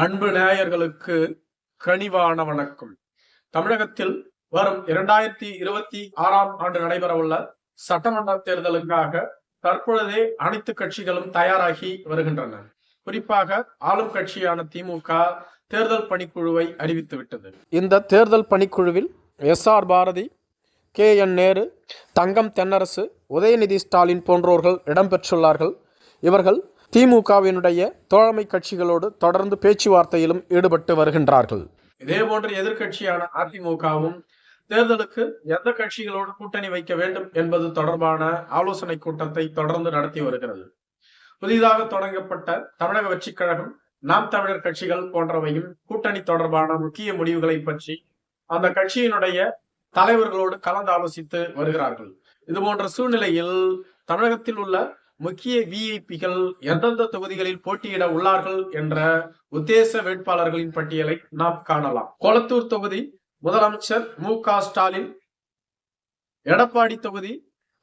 அன்பு நேயர்களுக்கு கனிவான வணக்கம். தமிழகத்தில் வரும் இரண்டாயிரத்தி இருபத்தி ஆறாம் ஆண்டு நடைபெறவுள்ள சட்டமன்ற தேர்தலுக்காக தற்பொழுதே அனைத்து கட்சிகளும் தயாராகி வருகின்றன. குறிப்பாக ஆளும் கட்சியான திமுக தேர்தல் பணிக்குழுவை அறிவித்துவிட்டது. இந்த தேர்தல் பணிக்குழுவில் S R Bharathi K N Nehru Thangam Thennarasu Udhayanidhi Stalin போன்றோர்கள் இடம்பெற்றுள்ளார்கள். இவர்கள் திமுகவினுடைய தோழமை கட்சிகளோடு தொடர்ந்து பேச்சுவார்த்தையிலும் ஈடுபட்டு வருகின்றார்கள். இதே போன்ற எதிர்கட்சியான அதிமுகவும் தேர்தலுக்கு எந்த கட்சிகளோடு கூட்டணி வைக்க வேண்டும் என்பது தொடர்பான ஆலோசனை கூட்டத்தை தொடர்ந்து நடத்தி வருகிறது. புதிதாக தொடங்கப்பட்ட தமிழக வெற்றிக் கழகம் நாம் தமிழர் கட்சிகள் போன்றவையும் கூட்டணி தொடர்பான முக்கிய முடிவுகளை பற்றி அந்த கட்சியினுடைய தலைவர்களோடு கலந்து ஆலோசித்து வருகிறார்கள். இது போன்ற சூழ்நிலையில் தமிழகத்தில் உள்ள முக்கிய விஐபிகள் எந்தெந்த தொகுதிகளில் போட்டியிட உள்ளார்கள் என்ற உத்தேச வேட்பாளர்களின் பட்டியலை நாம் காணலாம். கொளத்தூர் தொகுதி முதலமைச்சர் மு க ஸ்டாலின் எடப்பாடி தொகுதி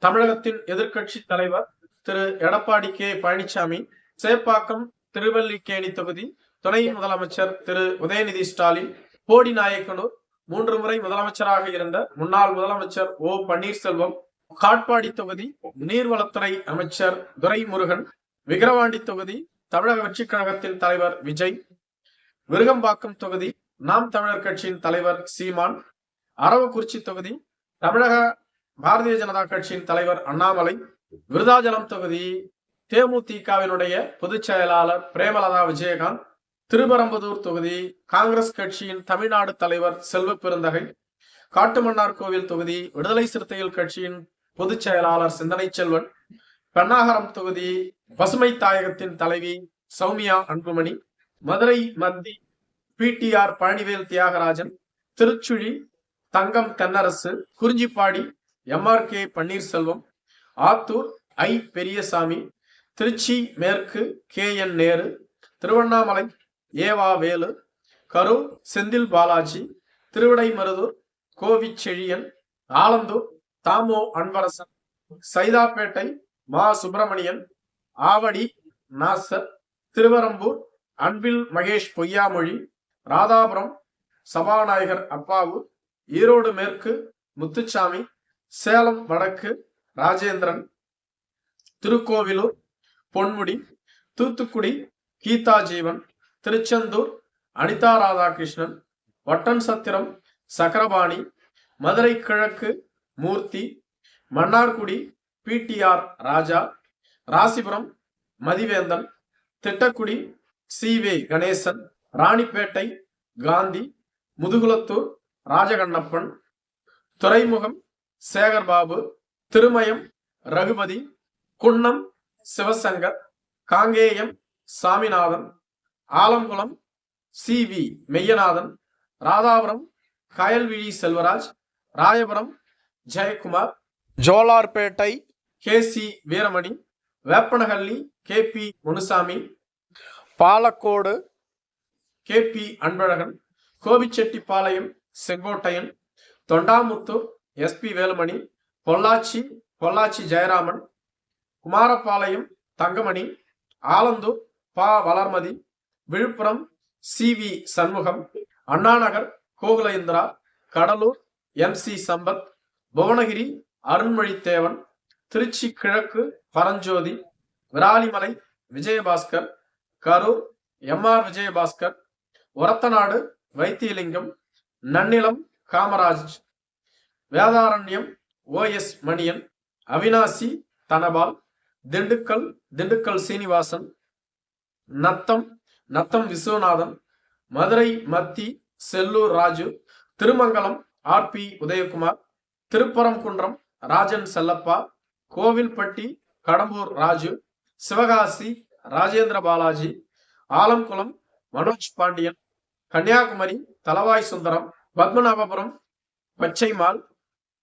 தமிழகத்தின் எதிர்கட்சி தலைவர் திரு எடப்பாடி கே பழனிசாமி சேப்பாக்கம் திருவல்லிக்கேணி தொகுதி துணை முதலமைச்சர் திரு உதயநிதி ஸ்டாலின் போடி நாயக்கனூர் மூன்று முறை முதலமைச்சராக இருந்த முன்னாள் முதலமைச்சர் ஓ பன்னீர்செல்வம் காட்பாடி தொகுதி நீர்வளத்துறை அமைச்சர் துரைமுருகன் விக்கிரவாண்டி தொகுதி தமிழக வெற்றிக் கழகத்தின் தலைவர் விஜய் விருகம்பாக்கம் தொகுதி நாம் தமிழர் கட்சியின் தலைவர் சீமான் அரவக்குறிச்சி தொகுதி தமிழக பாரதிய ஜனதா கட்சியின் தலைவர் அண்ணாமலை விருதாச்சலம் தொகுதி தேமுதிகவினுடைய பொதுச் செயலாளர் பிரேமலதா விஜயகாந்த் திருபரம்பதூர் தொகுதி காங்கிரஸ் கட்சியின் தமிழ்நாடு தலைவர் செல்வ பெருந்தகை காட்டுமன்னார் கோவில் தொகுதி விடுதலை சிறுத்தைகள் கட்சியின் பொதுச் செயலாளர் சிந்தனை செல்வன் பெண்ணாகரம் தொகுதி பசுமை தாயகத்தின் தலைவி சௌமியா அன்புமணி மதுரை மத்தி PTR Palanivel Thiagarajan Tiruchuli Thangam Thennarasu Kurinjipadi M R K Panneerselvam Attur I Periyasamy Tiruchi மேற்கு கே என் நேரு திருவண்ணாமலை ஏவா வேலு கரூர் செந்தில் பாலாஜி திருவிடைமருதூர் கோவிச்செழியன் ஆலந்தூர் தாமோ அன்பரசன் சைதாப்பேட்டை மா சுப்பிரமணியன் ஆவடி நாசர் திருவரம்பூர் அன்பில் மகேஷ் பொய்யாமொழி ராதாபுரம் சபாநாயகர் அப்பாவு ஈரோடு மேற்கு முத்துச்சாமி சேலம் வடக்கு ராஜேந்திரன் திருக்கோவிலூர் பொன்முடி தூத்துக்குடி கீதா ஜீவன் திருச்செந்தூர் அனிதா ராதாகிருஷ்ணன் வட்டன் சத்திரம் சக்கரபாணி மதுரை கிழக்கு மூர்த்தி மன்னார்குடி பிடிஆர் ராஜா ராசிபுரம் மதிவேந்தன் திட்டக்குடி சிவே கணேசன் ராணிப்பேட்டை காந்தி முதுகுலத்தூர் ராஜகண்ணப்பன் துறைமுகம் Sekarbabu Thirumayam Regupathy Kunnam Sivasankar Kangeyam Saminathan Alangulam C V Meyyanathan Radhapuram Kayalvizhi Selvaraj Royapuram Jayakumar Jolarpettai K C Veeramani Veppanahalli K P Munusamy Palacode K P Anbazhagan Gobichettipalayam Sengottaiyan Thondamuthur S P Velumani Pollachi Pollachi Jayaraman Kumarapalayam Thangamani Alandur Pa. Valarmathi Villupuram C. V. Shanmugam Annanagar Gokulendra Cuddalore M. C. Sampath Bhuvanagiri Arunmozhithevan Trichy கிழக்கு Paranjothi Viralimalai Vijayabaskar Karur M R Vijayabaskar Orathanadu Vaithilingam Nannilam Kamaraj Vedaranyam O S Manian Avinashi Dhanapal Dindigul Dindigul Sreenivasan Natham Natham Viswanathan Madurai மத்தி Sellur Raju Thirumangalam R B Udhayakumar Thiruparankundram Rajan Chellappa Kovilpatti Kadambur Raju Sivakasi Rajendra Balaji Alangulam Manoj Pandian Kanyakumari Thalavai Sundaram Padmanabhapuram Pachaimal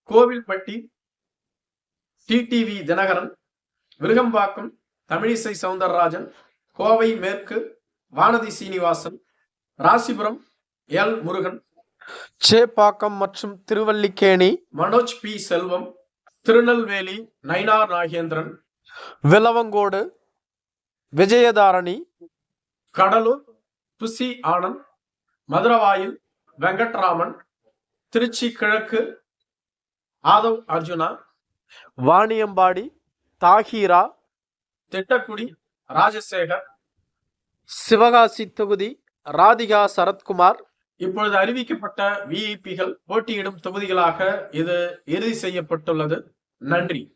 Kovilpatti TTV Dhinakaran Virugambakkam Tamilisai Soundararajan Kovai மேற்கு Vanathi Srinivasan Rasipuram L Murugan Chepauk மற்றும் Thiruvallikeni Manoj B. Selvam Tirunelveli Nainar Nagendran Vilavancode Vijayadharani Cuddalore புசி ஆனந்த் மதுரவாயில் வெங்கட்ராமன் திருச்சி கிழக்கு ஆதவ் அர்ஜுனா வாணியம்பாடி தாஹீரா திட்டக்குடி ராஜசேகர் சிவகாசி தொகுதி ராதிகா சரத்குமார் இப்பொழுது அறிவிக்கப்பட்ட விஐபிகள் போட்டியிடும் தொகுதிகளாக இது இறுதி செய்யப்பட்டுள்ளது. நன்றி.